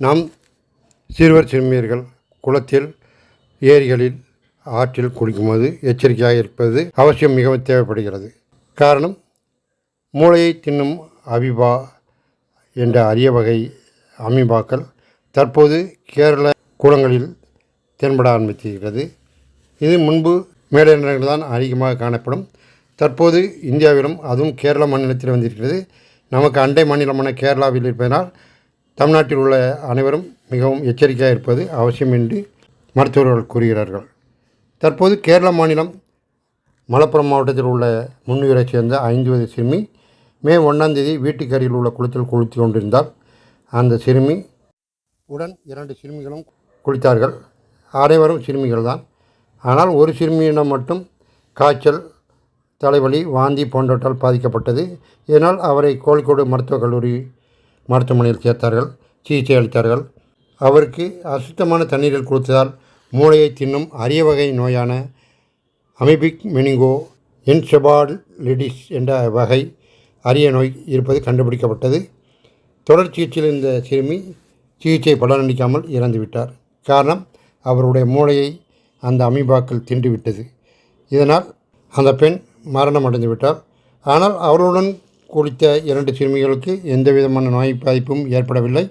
நாம் சிறுவர் சிறுமியர்கள் குளத்தில் ஏரிகளில் ஆற்றில் குளிக்கும்போது எச்சரிக்கையாக இருப்பது அவசியம் மிகவும் தேவைப்படுகிறது. காரணம் மூளையை தின்னும் அபிபா என்ற அரிய வகை அமீபாக்கள் தற்போது கேரள குளங்களில் தென்பட ஆரம்பித்திருக்கிறது. இது முன்பு மேலே தான் அதிகமாக காணப்படும். தற்போது இந்தியாவிலும் அதுவும் கேரள மாநிலத்தில் வந்திருக்கிறது. நமக்கு அண்டை மாநிலமான கேரளாவில் இருப்பதனால் தமிழ்நாட்டில் உள்ள அனைவரும் மிகவும் எச்சரிக்கையாக இருப்பது அவசியம் என்று மருத்துவர்கள் கூறுகிறார்கள். தற்போது கேரள மாநிலம் மலப்புரம் மாவட்டத்தில் உள்ள முன்னுயிரைச் சேர்ந்த ஐந்து வயது சிறுமி மே ஒன்றாம் தேதி வீட்டுக்கு அருகில் உள்ள குளத்தில் குளித்து கொண்டிருந்தால் அந்த சிறுமி உடன் இரண்டு சிறுமிகளும் குளித்தார்கள். அனைவரும் சிறுமிகள் தான் ஆனால் ஒரு சிறுமியிடம் மட்டும் காய்ச்சல் தலைவலி வாந்தி போன்றவற்றால் பாதிக்கப்பட்டது. இதனால் அவரை கோழிக்கோடு மருத்துவக் கல்லூரி மருத்துவமனையில் சேர்த்தார்கள் சிகிச்சை அளித்தார்கள். அவருக்கு அசுத்தமான தண்ணீரில் கொடுத்ததால் மூளையை தின்னும் அரிய வகை நோயான அமிபிக் மெனிங்கோ என்செபாலிடிஸ் என்ற வகை அரிய நோய் இருப்பது கண்டுபிடிக்கப்பட்டது. தொடர் சிகிச்சையில் இருந்த சிறுமி சிகிச்சை பலனளிக்காமல் இறந்துவிட்டார். காரணம் அவருடைய மூளையை அந்த அமீபாக்கள் தின்றுவிட்டது. இதனால் அந்த பெண் மரணம் அடைந்து விட்டார் ஆனால் அவருடன் குளித்த இரண்டு சிறுமிகளுக்கு எந்த விதமான நோய் பாதிப்பும் ஏற்படவில்லை.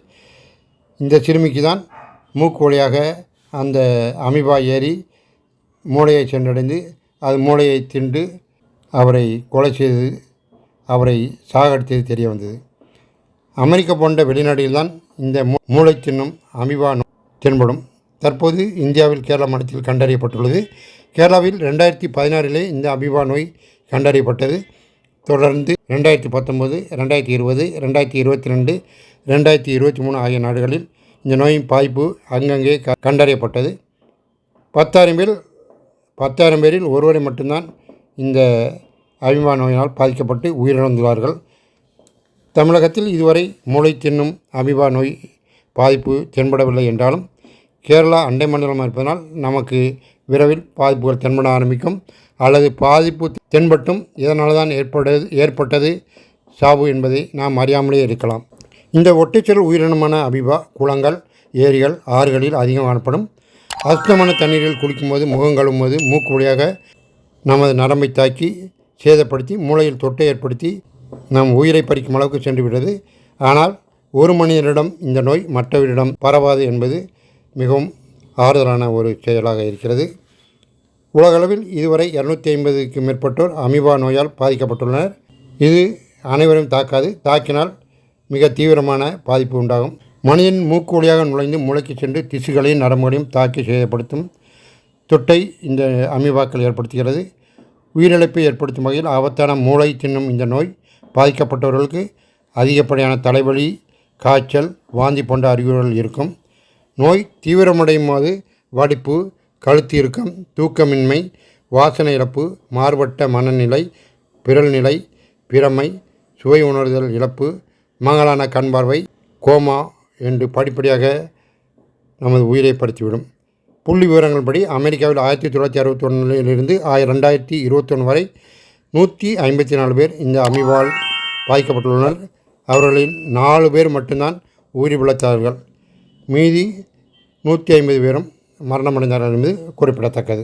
இந்த சிறுமிக்கு தான் மூக்கு வழியாக அந்த அமீபா ஏறி மூளையை சென்றடைந்து அது மூளையை தின்று அவரை கொலை செய்து அவரை சாகடித்தது தெரிய வந்தது. அமெரிக்கா போன்ற வெளிநாடுகள்தான் இந்த மூ- மூளை தின்னும் அமீபா நோய் தென்படும். தற்போது இந்தியாவில் கேரள மாநிலத்தில் கண்டறியப்பட்டுள்ளது. கேரளாவில் ரெண்டாயிரத்தி பதினாறிலே இந்த அமீபா நோய் கண்டறியப்பட்டது. தொடர்ந்து ரெண்டாயிரத்தி பத்தொம்போது ரெண்டாயிரத்தி இருபது ரெண்டாயிரத்தி இருபத்தி ரெண்டு ரெண்டாயிரத்தி இருபத்தி மூணு ஆகிய நாடுகளில் இந்த நோயின் பாய்ப்பு அங்கங்கே க கண்டறியப்பட்டது. பத்தாயிரம் பேர் பத்தாயிரம் பேரில் ஒருவரை மட்டும்தான் இந்த அபிமா நோயினால் பாதிக்கப்பட்டு உயிரிழந்துள்ளார்கள். தமிழகத்தில் இதுவரை மூளை தின்னும் அபிபா நோய் பாதிப்பு தென்படவில்லை என்றாலும் கேரளா அண்டை மண்டலம் இருப்பதனால் நமக்கு விரைவில் பாதிப்புகள் தென்பட ஆரம்பிக்கும். அல்லது பாதிப்பு தென்பட்டும் இதனால் தான் ஏற்பட்டது ஏற்பட்டது சாவு என்பதை நாம் அறியாமலே இருக்கலாம். இந்த ஒற்றைச்சல் உயிரினமான அபிபா குளங்கள் ஏரிகள் ஆறுகளில் அதிகம் காணப்படும். அசுத்தமான தண்ணீரில் குளிக்கும்போது முகம் கழுவும்போது மூக்கு வழியாக நமது நரம்பை தாக்கி சேதப்படுத்தி மூளையில் தொட்டை ஏற்படுத்தி நம் உயிரை பறிக்கும் அளவுக்கு சென்றுவிட்டது. ஆனால் ஒரு மனிதனிடம் இந்த நோய் மற்றவரிடம் பரவாது என்பது மிகவும் ஆறுதலான ஒரு செயலாக இருக்கிறது. உலகளவில் இதுவரை இரநூத்தி ஐம்பதுக்கு மேற்பட்டோர் அமீபா நோயால் பாதிக்கப்பட்டுள்ளனர். இது அனைவரும் தாக்காது. தாக்கினால் மிக தீவிரமான பாதிப்பு உண்டாகும். மனிதன் மூக்கு வழியாக நுழைந்து மூளைக்கு சென்று திசுகளையும் நரம்புகளையும் தாக்கி சேதப்படுத்தும் தொட்டை இந்த அமீபாக்கள் ஏற்படுத்துகிறது. உயிரிழப்பை ஏற்படுத்தும் வகையில் ஆபத்தான மூளை தின்னும் இந்த நோய் பாதிக்கப்பட்டவர்களுக்கு அதிகப்படியான தலைவலி காய்ச்சல் வாந்தி போன்ற அறிகுறிகள் இருக்கும். நோய் தீவிரமடையுமாது வடிப்பு கழுத்திறுக்கம் தூக்கமின்மை வாசனை இழப்பு மாறுபட்ட மனநிலை பிறழ்நிலை பிறமை பிரமை சுவை உணர்தல் இழப்பு மங்களான கண் பார்வை கோமா என்று படிப்படியாக நமது உயிரை படுத்திவிடும் புள்ளி விவரங்கள்படி அமெரிக்காவில் ஆயிரத்தி தொள்ளாயிரத்தி அறுபத்தி ஒன்றிலிருந்து ஆயிரம் ரெண்டாயிரத்தி இருபத்தொன்று வரை நூற்றி ஐம்பத்தி நாலு பேர் இந்த அமிவால் பாதிக்கப்பட்டுள்ளனர். அவர்களில் நாலு பேர் மட்டும்தான் உயிர் பிழைத்தார்கள் மீதி நூற்றி ஐம்பது பேரும் மரணமடைந்தார்கள் என்பது குறிப்பிடத்தக்கது.